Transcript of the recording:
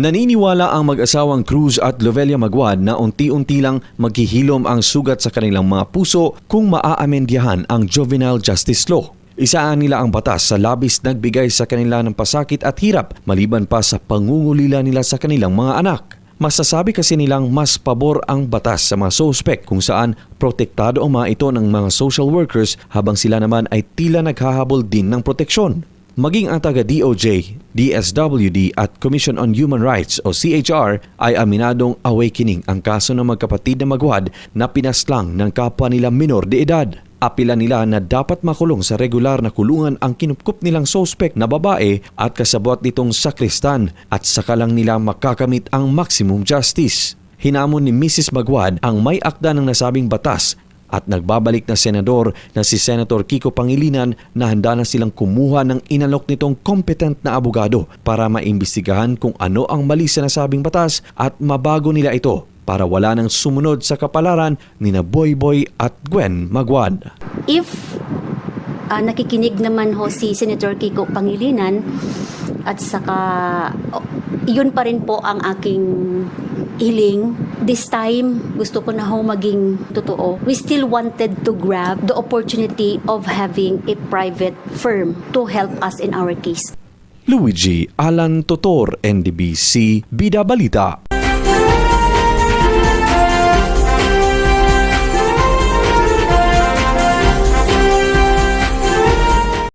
Naniniwala ang mag-asawang Cruz at Lovelia Magwad na unti-unti lang maghihilom ang sugat sa kanilang mga puso kung maaamendyahan ang Juvenile Justice Law. Isaan nila ang batas sa labis nagbigay sa kanila ng pasakit at hirap maliban pa sa pangungulila nila sa kanilang mga anak. Masasabi kasi nilang mas pabor ang batas sa mga suspect kung saan protektado ang mga ito ng mga social workers habang sila naman ay tila naghahabol din ng proteksyon. Maging ang taga DOJ, DSWD at Commission on Human Rights o CHR ay aminadong awakening ang kaso ng magkapatid na magwad na pinaslang ng kapwa nila minor de edad. Apila nila na dapat makulong sa regular na kulungan ang kinupkup nilang sospek na babae at kasabot nitong sakristan at saka lang nila makakamit ang maximum justice. Hinamon ni Mrs. Magwad ang may akda ng nasabing batas at nagbabalik na senador na si Senator Kiko Pangilinan na handa na silang kumuha ng inalok nitong competent na abogado para maimbestigahan kung ano ang mali sa nasabing batas at mabago nila ito para wala nang sumunod sa kapalaran ni na Boy Boy at Gwen Magwad. If ah, nakikinig naman ho si Senator Kiko Pangilinan at saka oh, yun pa rin po ang aking hiling. This time, gusto ko na ho maging totoo. We still wanted to grab the opportunity of having a private firm to help us in our case. Luigi Alan Totor, NDBC, Bida Balita.